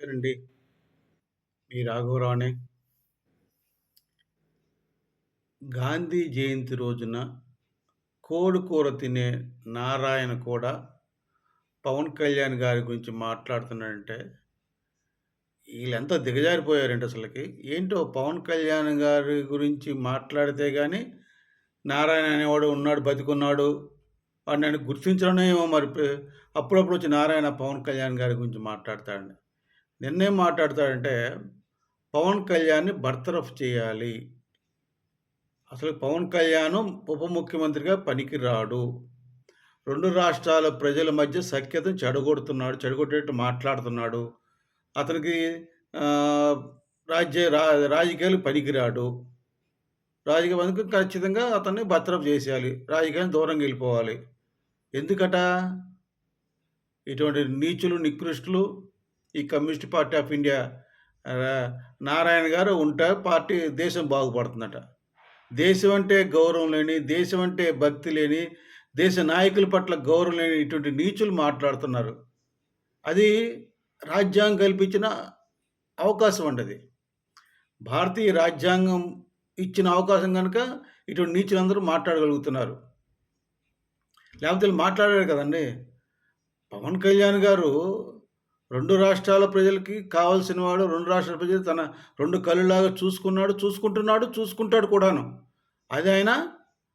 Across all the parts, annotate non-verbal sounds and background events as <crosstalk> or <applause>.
రండి మీ రాఘవరావునే గాంధీ జయంతి రోజున కోడి కూర తినే నారాయణ కూడా పవన్ కళ్యాణ్ గారి గురించి మాట్లాడుతున్నాడంటే వీళ్ళంతా దిగజారిపోయారండి అసలుకి ఏంటో పవన్ కళ్యాణ్ గారి గురించి మాట్లాడితే కానీ నారాయణ అనేవాడు ఉన్నాడు, బతికున్నాడు. వాడిని గుర్తించడమేమో మరి అప్పుడప్పుడు వచ్చి నారాయణ పవన్ కళ్యాణ్ గారి గురించి మాట్లాడతాడండి. నిన్నేం మాట్లాడతాడంటే పవన్ కళ్యాణ్‌ని బర్తరఫ్ చేయాలి. అసలు పవన్ కళ్యాణ్ ఉప ముఖ్యమంత్రిగా పనికిరాడు. రెండు రాష్ట్రాల ప్రజల మధ్య సఖ్యతను చెడగొడుతున్నాడు. చెడగొట్టేట్టు మాట్లాడుతున్నాడు. అతనికి రాజ్య రా రాజకీయాలు పనికిరాడు. రాజకీయ ఖచ్చితంగా అతన్ని బర్తరఫ్ చేసేయాలి. రాజకీయాన్ని దూరంగా వెళ్ళిపోవాలి. ఎందుకట? ఇటువంటి నీచులు, నికృష్టులు ఈ communist party of India Narayana garu ఉంటే పార్టీ దేశం బాగుపడుతుందట. దేశం అంటే గౌరవం లేని, దేశం అంటే భక్తి లేని, దేశ నాయకుల పట్ల గౌరవం లేని ఇటువంటి నీచులు మాట్లాడుతున్నారు. అది రాజ్యాంగం కల్పించిన అవకాశం అండి అది. భారతీయ రాజ్యాంగం ఇచ్చిన అవకాశం కనుక ఇటువంటి నీచులందరూ మాట్లాడగలుగుతున్నారు. లేకపోతే మాట్లాడారు కదండి పవన్ కళ్యాణ్ గారు రెండు రాష్ట్రాల ప్రజలకి కావాల్సిన వాడు. రెండు రాష్ట్రాల ప్రజలు తన రెండు కళ్ళులాగా చూసుకున్నాడు, చూసుకుంటున్నాడు, చూసుకుంటాడు కూడాను. అది ఆయన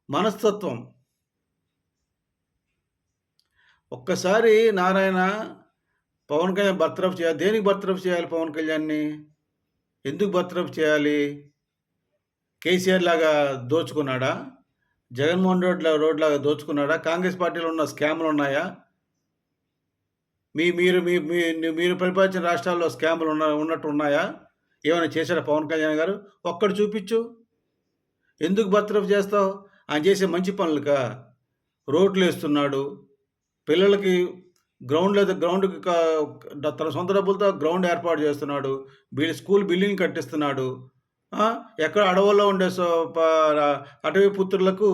మనస్తత్వం. ఒక్కసారి నారాయణ పవన్ కళ్యాణ్ బర్తరఫ్ చేయాలి. దేనికి బర్తరఫ్ చేయాలి పవన్ కళ్యాణ్‌ని? ఎందుకు బర్తరఫ్ చేయాలి? కేసీఆర్ లాగా దోచుకున్నాడా? జగన్మోహన్ రెడ్డిలా రోడ్‌లాగా దోచుకున్నాడా? కాంగ్రెస్ పార్టీలో ఉన్న స్కాములున్నాయా? మీ మీరు మీ మీ మీరు పరిపాలించిన రాష్ట్రాల్లో స్కాములు ఉన్న ఉన్నట్టు ఉన్నాయా? ఏమైనా చేశారా పవన్ కళ్యాణ్ గారు? ఒక్కడు చూపించు ఎందుకు బర్తరఫ్ చేస్తావు? ఆయన చేసే మంచి పనులుగా రోడ్లు వేస్తున్నాడు పిల్లలకి గ్రౌండ్ లేదా గ్రౌండ్‌కి తన సొంత డబ్బులతో గ్రౌండ్ ఏర్పాటు చేస్తున్నాడు. వీళ్ళ స్కూల్ బిల్డింగ్ కట్టిస్తున్నాడు. ఎక్కడ అడవుల్లో ఉండే సో అటవీ పుత్రులకు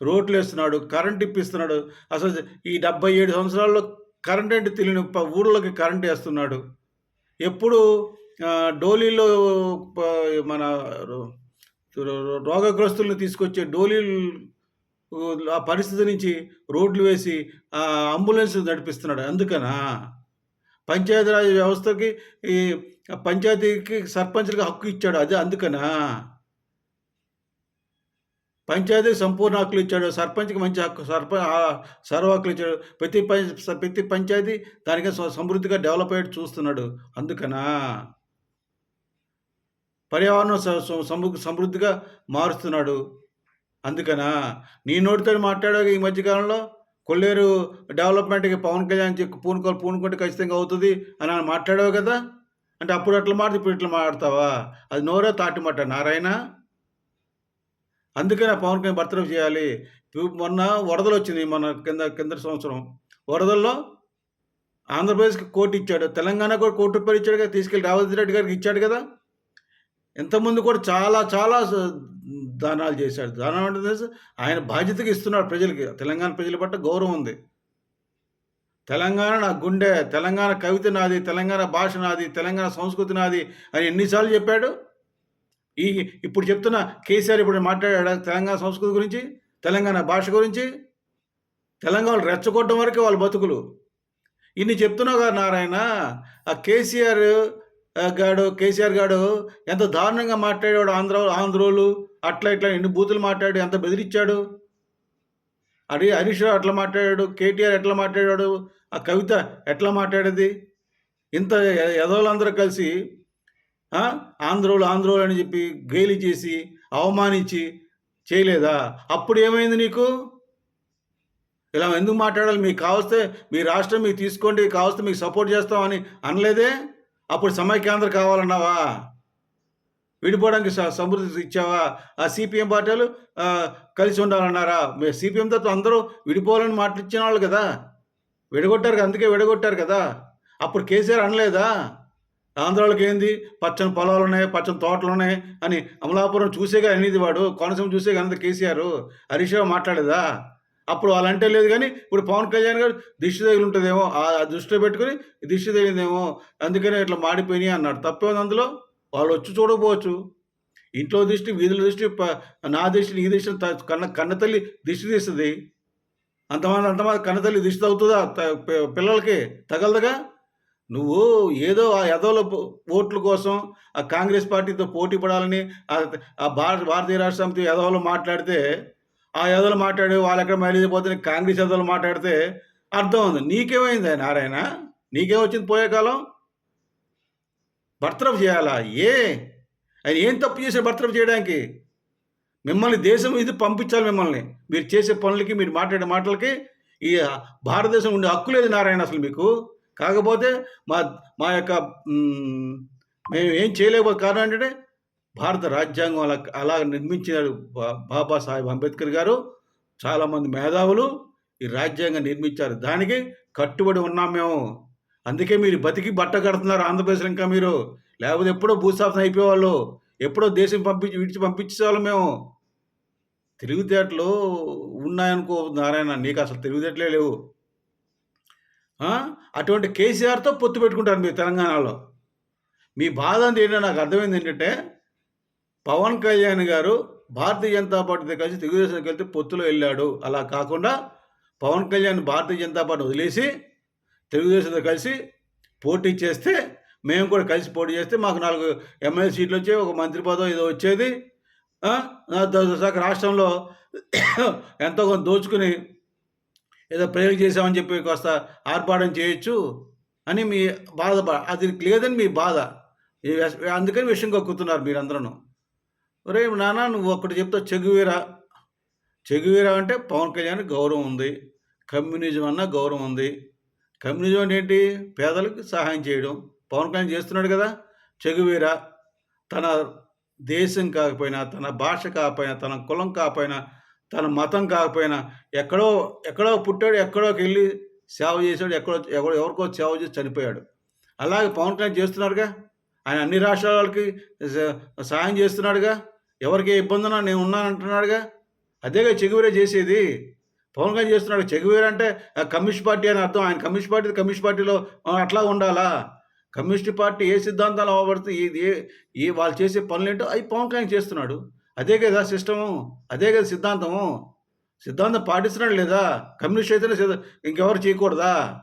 రోడ్లు వేస్తున్నాడు కరెంట్ ఇప్పిస్తున్నాడు. అసలు ఈ 77 సంవత్సరాల్లో కరెంట్ అంటే తెలియని ఊళ్ళకి ఊర్లకి కరెంట్ వేస్తున్నాడు ఎప్పుడు డోలీలో మన రో రోగగ్రస్తుల్ని తీసుకొచ్చే డోలీలు ఆ పరిస్థితి నుంచి రోడ్లు వేసి ఆ అంబులెన్స్ నడిపిస్తున్నాడు. అందుకనా? పంచాయతీరాజ్ వ్యవస్థకి ఈ పంచాయతీకి సర్పంచ్‌లకి హక్కు ఇచ్చాడు. అదే అందుకనా? పంచాయతీ సంపూర్ణ హక్కులు ఇచ్చాడు. సర్పంచ్‌కి మంచి హక్కు సర్ప సర్వ హక్కులు ఇచ్చాడు. ప్రతి పంచ ప్రతి పంచాయతీ దానికి స సమృద్ధిగా డెవలప్ అయ్యేట్టు చూస్తున్నాడు. అందుకనా? పర్యావరణం స సమృద్ధిగా మారుస్తున్నాడు. అందుకనా? నీ నోటితో మాట్లాడావుగా ఈ మధ్యకాలంలో కొల్లేరు డెవలప్‌మెంట్‌కి పవన్ కళ్యాణ్ చెక్ పూనుకో పూనుకుంటే ఖచ్చితంగా అవుతుంది అని మాట్లాడావు కదా! అంటే అప్పుడు అట్లా మాట్లాడి ఇప్పుడు ఇట్లా మాట్లాడతావా? అది నోరే తాటిమట నారాయణ. అందుకనే పవన్ కళ్యాణ్ బర్తరఫ్ చేయాలి. మొన్న వరదలు వచ్చింది మన కింద కిందటి సంవత్సరం. వరదల్లో ఆంధ్రప్రదేశ్‌కి కోటి ఇచ్చాడు. తెలంగాణ కూడా కోటి రూపాయలు ఇచ్చాడు కదా! తీసుకెళ్ళి రావతి రెడ్డి గారికి ఇచ్చాడు కదా! ఇంతకుముందు కూడా చాలా చాలా దానాలు చేశాడు. దానం అంటే ఆయన బాధ్యతగా ఇస్తున్నాడు ప్రజలకి. తెలంగాణ ప్రజల పట్ల గౌరవం ఉంది. తెలంగాణ నా గుండె, తెలంగాణ కవిత నాది, తెలంగాణ భాష నాది, తెలంగాణ సంస్కృతి నాది అని ఎన్నిసార్లు చెప్పాడు? ఈ ఇప్పుడు చెప్తున్న కేసీఆర్ ఇప్పుడు మాట్లాడాడు తెలంగాణ సంస్కృతి గురించి? తెలంగాణ భాష గురించి? తెలంగాణను రెచ్చగొట్టడం వరకే వాళ్ళ బతుకులు. ఇన్ని చెప్తున్నావు కదా నారాయణ. ఆ కేసీఆర్ గాడు కేసీఆర్ గాడు ఎంత దారుణంగా మాట్లాడాడు ఆంధ్ర ఆంధ్రోలు అట్లా ఇట్లా ఎన్ని బూతులు మాట్లాడు ఎంత బెదిరిచ్చాడు. అడి హరీష్ రావు అట్లా మాట్లాడాడు? కేటీఆర్ ఎట్లా మాట్లాడాడు? ఆ కవిత ఎట్లా మాట్లాడేది? ఇంత ఎదవలందరూ కలిసి ఆంధ్రోలు ఆంధ్రోలు అని చెప్పి గేలి చేసి, అవమానించి చేయలేదా? అప్పుడు ఏమైంది నీకు? ఇలా ఎందుకు మాట్లాడాలి? మీకు కావస్తే మీ రాష్ట్రం మీకు తీసుకోండి. కావస్తే మీకు సపోర్ట్ చేస్తామని అనలేదే? అప్పుడు సమైక్యాంధ్ర కావాలన్నావా? విడిపోవడానికి సమృద్ధి ఇచ్చావా? ఆ సీపీఎం పార్టీలు కలిసి ఉండాలన్నారా? మీ సీపీఎంతో అందరూ విడిపోవాలని మాట్లాడిచ్చిన వాళ్ళు కదా! విడగొట్టారు అందుకే విడగొట్టారు కదా! అప్పుడు కేసీఆర్ అనలేదా? ఆంధ్రాలోకి ఏంది పచ్చని పొలాలు ఉన్నాయి పచ్చని తోటలు ఉన్నాయి అని అమలాపురం చూసేగా అనేది వాడు. కోనసీమ చూసేగా అనేది కేసీఆర్. హరీష్ మాట్లాడేదా? అప్పుడు వాళ్ళంటే లేదు కానీ ఇప్పుడు పవన్ కళ్యాణ్ గారు దిష్టి తగిలి ఉంటుందేమో ఆ దృష్టిలో పెట్టుకొని దిష్టి తగిలిందేమో అందుకనే ఇట్లా మాడిపోయినాయి అన్నాడు తప్పేముంది అందులో వాళ్ళు వచ్చి చూడకపోవచ్చు ఇంట్లో దిష్టి వీధుల దిష్టి ప- నా దృష్టి నీ దృష్టి త- కన్న కన్న తల్లి దిష్టి తీస్తుంది అంతమంది అంతమంది కన్న తల్లి దిష్టి తగ్గుతుందా పిల్లలకి తగలదుగా నువ్వు ఏదో ఆ యదవుల పో- ఓట్ల కోసం ఆ కాంగ్రెస్ పార్టీతో పోటీ పడాలని ఆ భారత భారతీయ రాష్ట్ర సమితి యదవులు మాట్లాడితే ఆ యదవులు మాట్లాడి వాళ్ళు ఎక్కడ మైలేజ్ పోతే కాంగ్రెస్ యదవులు మాట్లాడితే అర్థం ఉంది. నీకేమైంది నారాయణ? నీకేమొచ్చింది పోయే కాలం బర్తరఫ్ చేయాలా? ఏ? ఆయన ఏం తప్పు చేశారు బర్తరఫ్ చేయడానికి? మిమ్మల్ని దేశం ఇది పంపించాలి మిమ్మల్ని. మీరు చేసే పనులకి మీరు మాట్లాడే మాటలకి ఈ భారతదేశం ఉండే హక్కు లేదు నారాయణ అసలు మీకు. కాకపోతే మా మా యొక్క మేము ఏం చేయలేకపోతే కారణం ఏంటంటే భారత రాజ్యాంగం అలా అలా నిర్మించినాడు బా- బాబాసాహెబ్ అంబేద్కర్ గారు. చాలామంది మేధావులు ఈ రాజ్యాంగం నిర్మించారు. దానికి కట్టుబడి ఉన్నాం మేము. అందుకే మీరు బతికి బట్ట కడుతున్నారు ఆంధ్రప్రదేశ్ ఇంకా మీరు. లేకపోతే ఎప్పుడో భూస్థాపన అయిపోయేవాళ్ళు. ఎప్పుడో దేశం పంపించి విడిచి పంపించేవాళ్ళు మేము. తెలివితేటలు ఉన్నాయనుకో నారాయణ నీకు అసలు తెలివితేటలే లేవు. అటువంటి కేసీఆర్తో పొత్తు పెట్టుకుంటారు మీరు తెలంగాణలో. మీ బాధ అంటే ఏంటో నాకు అర్థమైంది ఏంటంటే పవన్ కళ్యాణ్ గారు భారతీయ జనతా పార్టీతో కలిసి తెలుగుదేశంకి వెళ్తే పొత్తులో వెళ్ళాడు. అలా కాకుండా పవన్ కళ్యాణ్ భారతీయ జనతా పార్టీ వదిలేసి తెలుగుదేశంతో కలిసి పోటీ చేస్తే మేము కూడా కలిసి పోటీ చేస్తే మాకు నాలుగు ఎమ్మెల్యే సీట్లు వచ్చాయి ఒక మంత్రి పదవి ఏదో వచ్చేది. శాఖ రాష్ట్రంలో <coughs> ఎంతో కొంత దోచుకుని ఏదో ప్రయోగం చేసామని చెప్పి కాస్త ఆర్పాటం చేయొచ్చు అని మీ బాధ అది లేదని మీ బాధ. అందుకని విషయం కక్కుతున్నారు మీరందరూ ఒరే నాన్న నువ్వు ఒక్కటి చెప్తావు చెగువీరా. చెగువీరా అంటే పవన్ కళ్యాణ్ గౌరవం ఉంది. కమ్యూనిజం అన్న గౌరవం ఉంది. కమ్యూనిజం అంటే ఏంటి? పేదలకు సహాయం చేయడం. పవన్ కళ్యాణ్ చేస్తున్నాడు కదా చెగువీరా. తన దేశం కాకపోయినా తన భాష కాకపోయినా తన కులం కాకపోయినా తన మతం కాకపోయినా ఎక్కడో ఎక్కడో పుట్టాడు ఎక్కడోకి వెళ్ళి సేవ చేశాడు ఎక్కడో ఎవరో ఎవరికో సేవ చేసి చనిపోయాడు. అలాగే పవన్ కళ్యాణ్ చేస్తున్నాడుగా? ఆయన అన్ని రాష్ట్రాలకి సాయం సహాయం చేస్తున్నాడుగా? ఎవరికి ఏ నేను ఉన్నాను అంటున్నాడుగా అదేగా చెగువీరే చేసేది. పవన్ కళ్యాణ్ చేస్తున్నాడు. చెగువీర అంటే ఆ, కమ్యూనిస్ట్ పార్టీ అని అర్థం. ఆయన కమ్యూనిస్ట్ పార్టీ కమ్యూనిస్ట్ పార్టీలో అట్లా ఉండాలా? కమ్యూనిస్ట్ పార్టీ ఏ సిద్ధాంతాలు అవ్వబడుతుంది ఏ ఏ వాళ్ళు చేసే పనులు ఏంటో అవి పవన్ కళ్యాణ్ చేస్తున్నాడు. అదే కదా సిస్టము అదే కదా సిద్ధాంతము. సిద్ధాంతం పాటిస్తున్నాడు లేదా? కమ్యూనిస్ట్ అయితేనే సిద్ధ- ఇంకెవరు చేయకూడదా?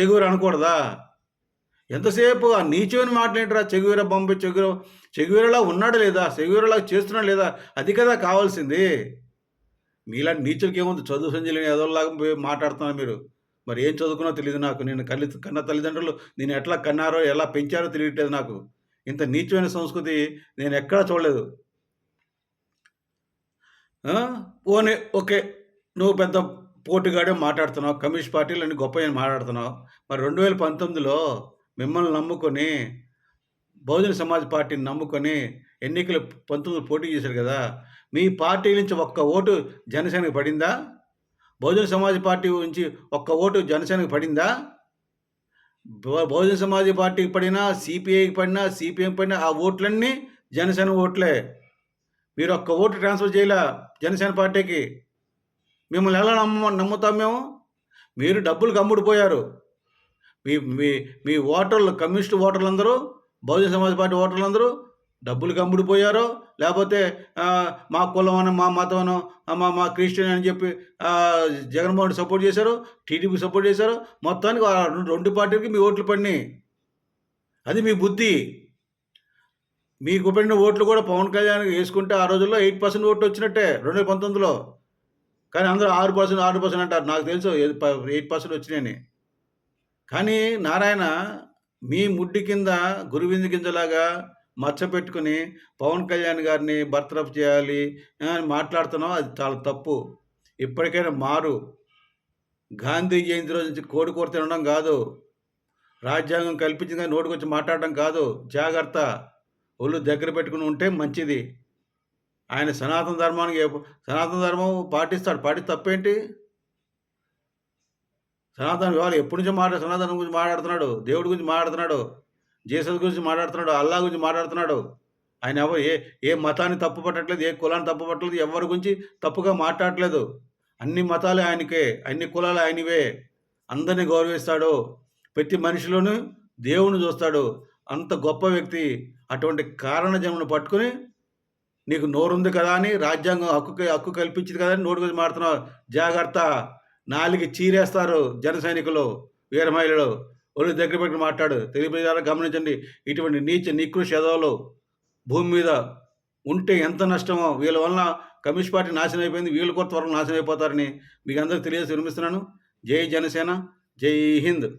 చెగువీర అనకూడదా? ఎంతసేపు ఆ నీచమైన మాట్లాడరా చెగువీర బొంబే చెగువీర చెగువీరలా ఉన్నాడు లేదా? చెగువీరలా చేస్తున్నాడు లేదా? అది కదా కావాల్సింది. మీలాంటి నీచులకి ఏముంది? చదువు సంజలిని ఎదోలాగా పోయి మాట్లాడుతున్నారు మీరు. మరి ఏం చదువుకున్నా తెలియదు నాకు. నేను కల్లి కన్న తల్లిదండ్రులు నేను ఎట్లా కన్నారో ఎలా పెంచారో తెలియట్లేదు నాకు. ఇంత నీచమైన సంస్కృతి నేను ఎక్కడా చూడలేదు. ఓనే ఓకే నువ్వు పెద్ద పోటీగాడే మాట్లాడుతున్నావు కమ్యూనిస్ట్ పార్టీలు అని గొప్ప అని మాట్లాడుతున్నావు. మరి రెండు వేల పంతొమ్మిదిలో మిమ్మల్ని నమ్ముకొని బహుజన సమాజ్ పార్టీని నమ్ముకొని ఎన్నికలు పంతొమ్మిది పోటీ చేశారు కదా మీ పార్టీ నుంచి ఒక్క ఓటు జనసేనకి పడిందా? బహుజన సమాజ్ పార్టీ నుంచి ఒక్క ఓటు జనసేనకు పడిందా? బహుజన సమాజ్ పార్టీకి పడినా సిపిఐకి పడినా సిపిఎం పడినా ఆ ఓట్లన్నీ జనసేన ఓట్లే. మీరు ఒక్క ఓటు ట్రాన్స్ఫర్ చేయలే జనసేన పార్టీకి. మిమ్మల్ని ఎలా నమ్మ నమ్ముతాం మేము? మీరు డబ్బులు కమ్ముడిపోయారు. మీ మీ మీ ఓటర్లు కమ్యూనిస్ట్ ఓటర్లు అందరూ బహుజన సమాజ్ పార్టీ ఓటర్లు అందరూ డబ్బులు కమ్ముడిపోయారో. లేకపోతే మా కులం అని మా మతం మా మా క్రిస్టియన్ అని చెప్పి జగన్మోహన్ సపోర్ట్ చేశారు టీడీపీ సపోర్ట్ చేశారు. మొత్తానికి రెండు- రెండు పార్టీలకి మీ ఓట్లు పడినాయి. అది మీ బుద్ధి. మీకు పడిన ఓట్లు కూడా పవన్ కళ్యాణ్ వేసుకుంటే ఆ రోజుల్లో ఎయిట్ పర్సెంట్ ఓట్లు వచ్చినట్టే రెండు వేల పంతొమ్మిదిలో. కానీ అందరూ ఆరు పర్సెంట్ ఆరు పర్సెంట్ అంటారు. నాకు తెలుసు ఎయిట్ పర్సెంట్ వచ్చినాయని. కానీ నారాయణ మీ ముడ్డి కింద గురువింది గింజలాగా మచ్చ పెట్టుకుని పవన్ కళ్యాణ్ గారిని బర్తరఫ్ చేయాలి అని మాట్లాడుతున్నాం అది చాలా తప్పు. ఇప్పటికైనా మారు. గాంధీ జయంతి రోజు నుంచి కోడి కూర తినడం కాదు. రాజ్యాంగం కల్పించింది కానీ నోటికొచ్చి మాట్లాడడం కాదు. జాగ్రత్త. ఒళ్ళు దగ్గర పెట్టుకుని ఉంటే మంచిది ఆయన సనాతన ధర్మానికి సనాతన ధర్మం పాటిస్తాడు పాటి తప్పేంటి సనాతన ఇవాళ ఎప్పటి నుంచో మాట్లాడు సనాతనం గురించి మాట్లాడుతున్నాడు దేవుడి గురించి మాట్లాడుతున్నాడు జీసస్ గురించి మాట్లాడుతున్నాడు అల్లా గురించి మాట్లాడుతున్నాడు ఆయన ఎవరు ఏ ఏ మతాన్ని తప్పు పట్టట్లేదు ఏ కులాన్ని తప్పు పట్టలేదు ఎవరి గురించి తప్పుగా మాట్లాడట్లేదు అన్ని మతాలు ఆయనకే. అన్ని కులాలు ఆయనవే. అందరిని గౌరవిస్తాడు. ప్రతి మనిషిలోనూ దేవుని చూస్తాడు. అంత గొప్ప వ్యక్తి. అటువంటి కారణ జన్మను పట్టుకుని నీకు నోరుంది కదా అని రాజ్యాంగం హక్కు హక్కు కల్పించింది కదా అని నోటి గురించి మాడుతున్నావు. జాగ్రత్త. నాలుగు చీరేస్తారు జన సైనికులు, వీర మహిళలు. ఒళ్ళు దగ్గర పెట్టుకొని మాట్లాడు. తెలుగు ప్రజలు గమనించండి. ఇటువంటి నీచ నికృష్ట ఎదవలు భూమి మీద ఉంటే ఎంత నష్టమో వీళ్ళ వలన కమ్యూనిస్ట్ పార్టీ నాశనం అయిపోయింది. వీళ్ళు కూడా త్వరలో నాశనం అయిపోతారని మీకు అందరికీ తెలియజేసి వినిపిస్తున్నాను. జై జనసేన. జై హింద్.